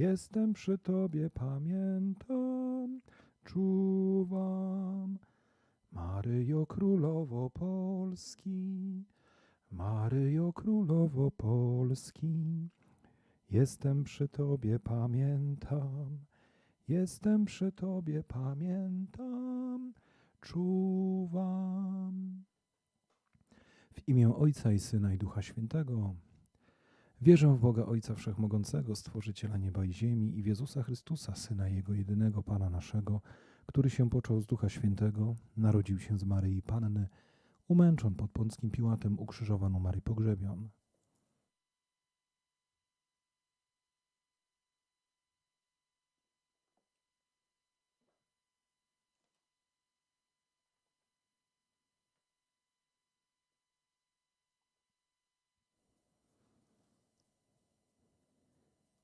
jestem przy Tobie, pamiętam, czuwam. Maryjo Królowo Polski, Maryjo Królowo Polski, jestem przy Tobie, pamiętam, jestem przy Tobie, pamiętam, czuwam. W imię Ojca i Syna i Ducha Świętego wierzę w Boga Ojca Wszechmogącego, Stworzyciela nieba i ziemi i w Jezusa Chrystusa, Syna Jego jedynego Pana naszego, który się począł z Ducha Świętego, narodził się z Maryi Panny, umęczon pod Pąckim Piłatem, ukrzyżowan, umarł i pogrzebion.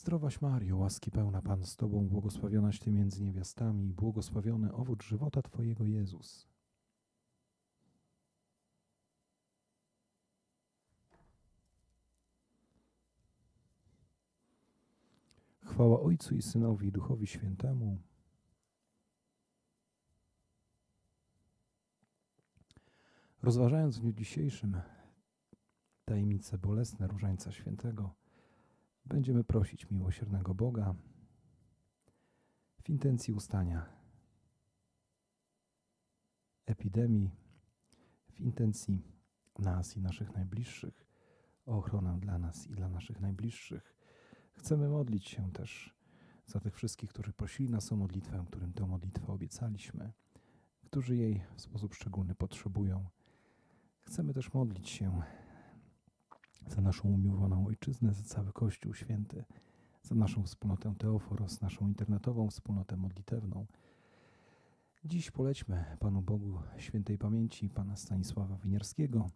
Zdrowaś Mario, łaski pełna Pan z Tobą, błogosławionaś Ty między niewiastami i błogosławiony owoc żywota Twojego Jezus. Chwała Ojcu i Synowi i Duchowi Świętemu. Rozważając w dniu dzisiejszym tajemnice bolesne Różańca Świętego, będziemy prosić miłosiernego Boga w intencji ustania epidemii, w intencji nas i naszych najbliższych, o ochronę dla nas i dla naszych najbliższych. Chcemy modlić się też za tych wszystkich, którzy prosili nas o modlitwę, którym tę modlitwę obiecaliśmy, którzy jej w sposób szczególny potrzebują. Chcemy też modlić się za naszą umiłowaną ojczyznę, za cały Kościół Święty, za naszą wspólnotę Teoforos, naszą internetową wspólnotę modlitewną. Dziś polećmy Panu Bogu świętej pamięci Pana Stanisława Winierskiego,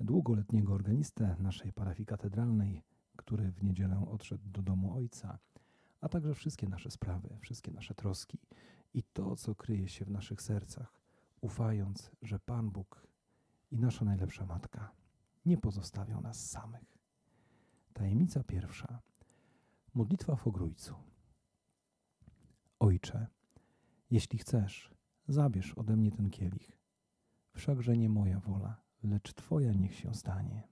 długoletniego organistę naszej parafii katedralnej, który w niedzielę odszedł do domu Ojca, a także wszystkie nasze sprawy, wszystkie nasze troski i to, co kryje się w naszych sercach, ufając, że Pan Bóg i nasza najlepsza Matka nie pozostawią nas samych. Tajemnica pierwsza. Modlitwa w ogrójcu. Ojcze, jeśli chcesz, zabierz ode mnie ten kielich. Wszakże nie moja wola, lecz Twoja niech się stanie.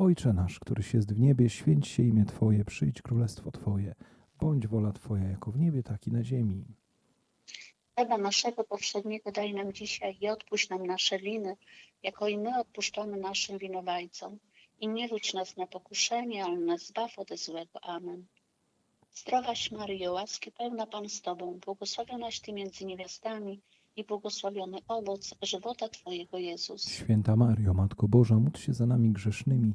Ojcze nasz, któryś jest w niebie, święć się imię Twoje, przyjdź królestwo Twoje, bądź wola Twoja jako w niebie, tak i na ziemi. Chleba naszego powszedniego daj nam dzisiaj i odpuść nam nasze winy, jako i my odpuszczamy naszym winowajcom. I nie wódź nas na pokuszenie, ale nas zbaw ode złego. Amen. Zdrowaś Maryjo, łaski pełna Pan z Tobą, błogosławionaś Ty między niewiastami i błogosławiony owoc żywota Twojego Jezus. Święta Mario, Matko Boża, módl się za nami grzesznymi,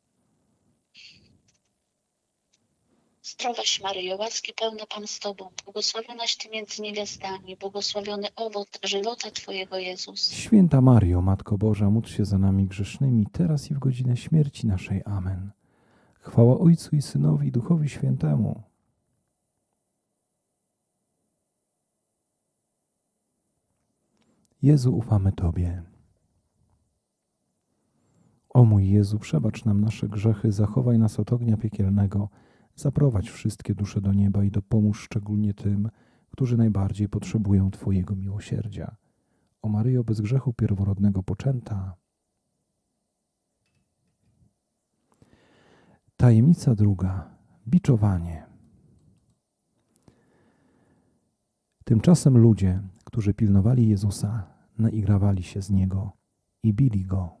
Zdrowaś Maryjo, łaski pełna Pan z Tobą, błogosławionaś Ty między niewiastami, błogosławiony owoc żywota Twojego Jezus. Święta Mario, Matko Boża, módl się za nami grzesznymi, teraz i w godzinę śmierci naszej. Amen. Chwała Ojcu i Synowi i Duchowi Świętemu. Jezu, ufamy Tobie. O mój Jezu, przebacz nam nasze grzechy, zachowaj nas od ognia piekielnego, zaprowadź wszystkie dusze do nieba i dopomóż szczególnie tym, którzy najbardziej potrzebują Twojego miłosierdzia. O Maryjo bez grzechu pierworodnego poczęta. Tajemnica druga. Biczowanie. Tymczasem ludzie, którzy pilnowali Jezusa, naigrawali się z Niego i bili Go.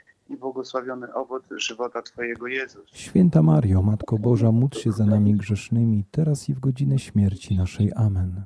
i błogosławiony owoc żywota Twojego Jezus. Święta Mario, Matko Boża, módl się za nami grzesznymi, teraz i w godzinę śmierci naszej. Amen.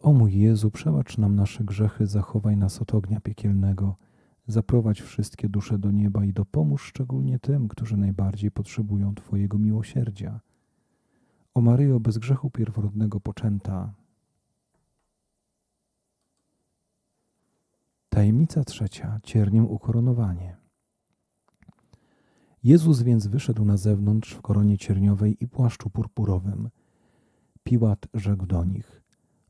O mój Jezu, przebacz nam nasze grzechy, zachowaj nas od ognia piekielnego, zaprowadź wszystkie dusze do nieba i dopomóż szczególnie tym, którzy najbardziej potrzebują Twojego miłosierdzia. O Maryjo, bez grzechu pierworodnego poczęta. Tajemnica trzecia, cierniem ukoronowanie. Jezus więc wyszedł na zewnątrz w koronie cierniowej i płaszczu purpurowym. Piłat rzekł do nich: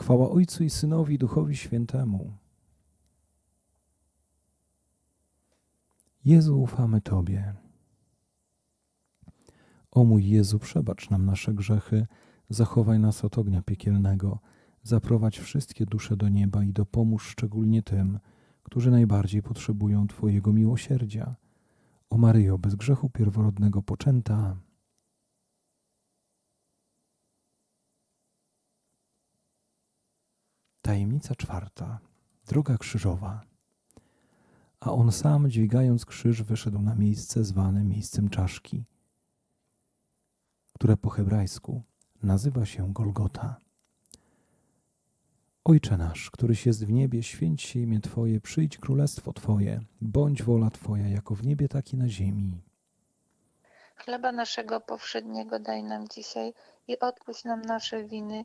Chwała Ojcu i Synowi Duchowi Świętemu. Jezu, ufamy Tobie. O mój Jezu, przebacz nam nasze grzechy, zachowaj nas od ognia piekielnego, zaprowadź wszystkie dusze do nieba i dopomóż szczególnie tym, którzy najbardziej potrzebują Twojego miłosierdzia. O Maryjo, bez grzechu pierworodnego poczęta. Tajemnica czwarta. Droga krzyżowa. A on sam, dźwigając krzyż, wyszedł na miejsce zwane miejscem czaszki, które po hebrajsku nazywa się Golgota. Ojcze nasz, któryś jest w niebie, święć się imię Twoje, przyjdź królestwo Twoje, bądź wola Twoja, jako w niebie, tak i na ziemi. Chleba naszego powszedniego daj nam dzisiaj i odpuść nam nasze winy,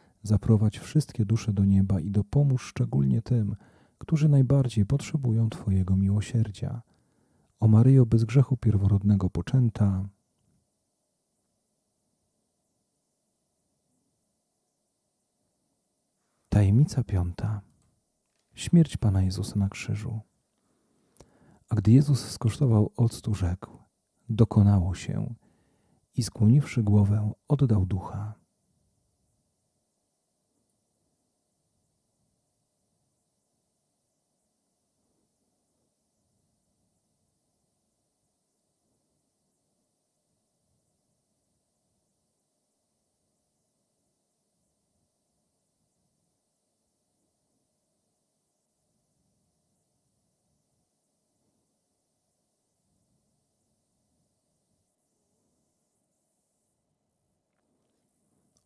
zaprowadź wszystkie dusze do nieba i dopomóż szczególnie tym, którzy najbardziej potrzebują Twojego miłosierdzia. O Maryjo bez grzechu pierworodnego poczęta. Tajemnica piąta. Śmierć Pana Jezusa na krzyżu. A gdy Jezus skosztował octu, rzekł: Dokonało się. I skłoniwszy głowę, oddał ducha.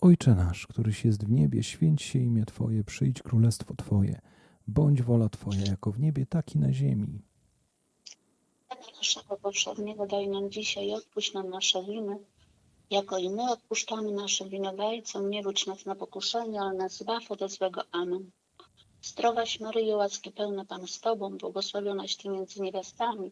Ojcze nasz, któryś jest w niebie, święć się imię Twoje, przyjdź królestwo Twoje, bądź wola Twoja, jako w niebie, tak i na ziemi. Naszego powszedniego daj nam dzisiaj odpuść nam nasze winy, jako i my odpuszczamy naszym winowajcom. Nie wódź nas na pokuszenie, ale nas zbaw ode złego. Amen. Zdrowaś Maryjo, łaski pełna Pan z Tobą, błogosławionaś Ty między niewiastami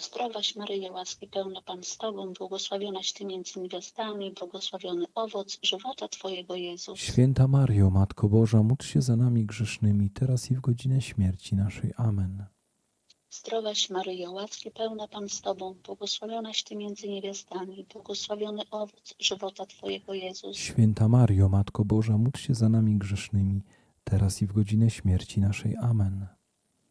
Zdrowaś Maryjo, łaski pełna Pan z Tobą, błogosławionaś Ty między niewiastami, błogosławiony owoc żywota Twojego Jezus. Święta Mario, Matko Boża, módl się za nami grzesznymi, teraz i w godzinę śmierci naszej. Amen. Zdrowaś Maryjo, łaski pełna Pan z Tobą, błogosławionaś Ty między niewiastami, błogosławiony owoc żywota Twojego Jezus. Święta Mario, Matko Boża, módl się za nami grzesznymi, teraz i w godzinę śmierci naszej. Amen.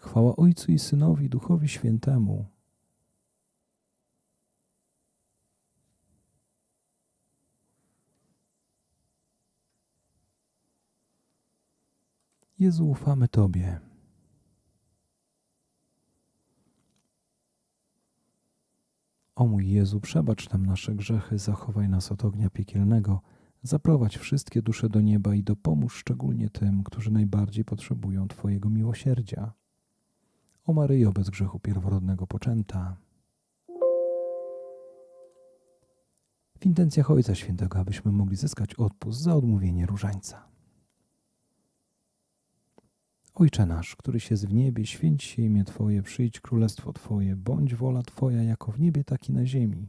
Chwała Ojcu i Synowi, Duchowi Świętemu. Jezu, ufamy Tobie. O mój Jezu, przebacz nam nasze grzechy, zachowaj nas od ognia piekielnego, zaprowadź wszystkie dusze do nieba i dopomóż szczególnie tym, którzy najbardziej potrzebują Twojego miłosierdzia. O Maryjo, bez grzechu pierworodnego poczęta. W intencjach Ojca Świętego, abyśmy mogli zyskać odpust za odmówienie różańca. Ojcze nasz, któryś jest w niebie, święć się imię Twoje, przyjdź królestwo Twoje, bądź wola Twoja jako w niebie, tak i na ziemi.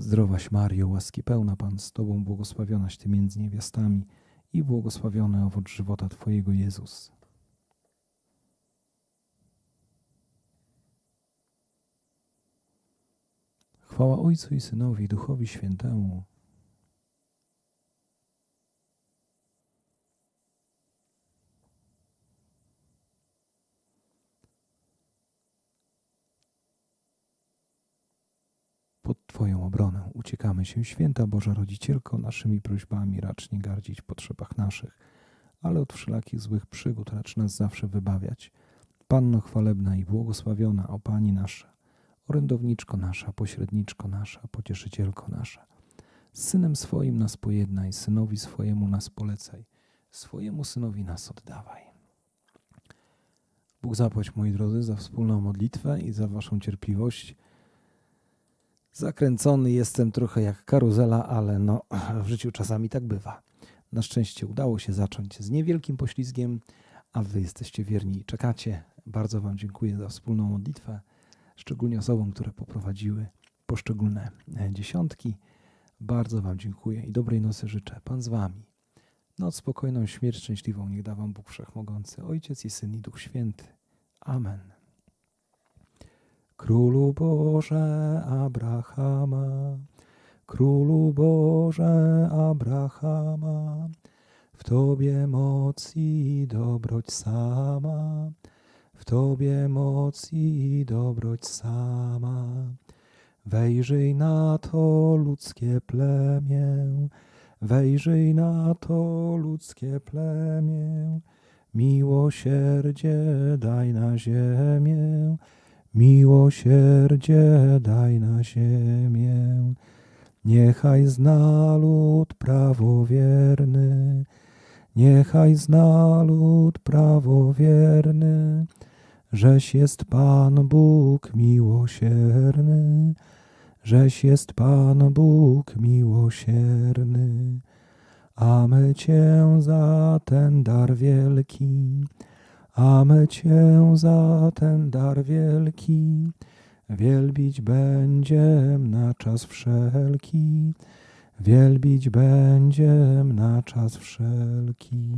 Zdrowaś Mario, łaski pełna Pan z Tobą, błogosławionaś Ty między niewiastami i błogosławiony owoc żywota Twojego Jezus. Chwała Ojcu i Synowi Duchowi Świętemu. Pod Twoją obronę uciekamy się, święta Boża Rodzicielko, naszymi prośbami racz nie gardzić potrzebach naszych, ale od wszelakich złych przygód racz nas zawsze wybawiać. Panno chwalebna i błogosławiona, o Pani nasza, orędowniczko nasza, pośredniczko nasza, pocieszycielko nasza. Z Synem swoim nas pojednaj, Synowi swojemu nas polecaj, swojemu Synowi nas oddawaj. Bóg zapłać, moi drodzy, za wspólną modlitwę i za Waszą cierpliwość. Zakręcony jestem trochę jak karuzela, ale no, w życiu czasami tak bywa. Na szczęście udało się zacząć z niewielkim poślizgiem, a wy jesteście wierni i czekacie. Bardzo wam dziękuję za wspólną modlitwę, szczególnie osobom, które poprowadziły poszczególne e, dziesiątki. Bardzo wam dziękuję i dobrej nocy życzę. Pan z wami. Noc spokojną, śmierć szczęśliwą niech da wam Bóg Wszechmogący, Ojciec i Syn i Duch Święty. Amen. Królu Boże Abrahama, Królu Boże Abrahama, w Tobie moc i dobroć sama, w Tobie moc i dobroć sama. Wejrzyj na to ludzkie plemię, wejrzyj na to ludzkie plemię, miłosierdzie daj na ziemię, miłosierdzie daj na ziemię. Niechaj zna lud prawowierny, niechaj zna lud prawowierny, żeś jest Pan Bóg miłosierny, żeś jest Pan Bóg miłosierny. A my Cię za ten dar wielki, a my Cię za ten dar wielki wielbić będziem na czas wszelki, wielbić będziem na czas wszelki.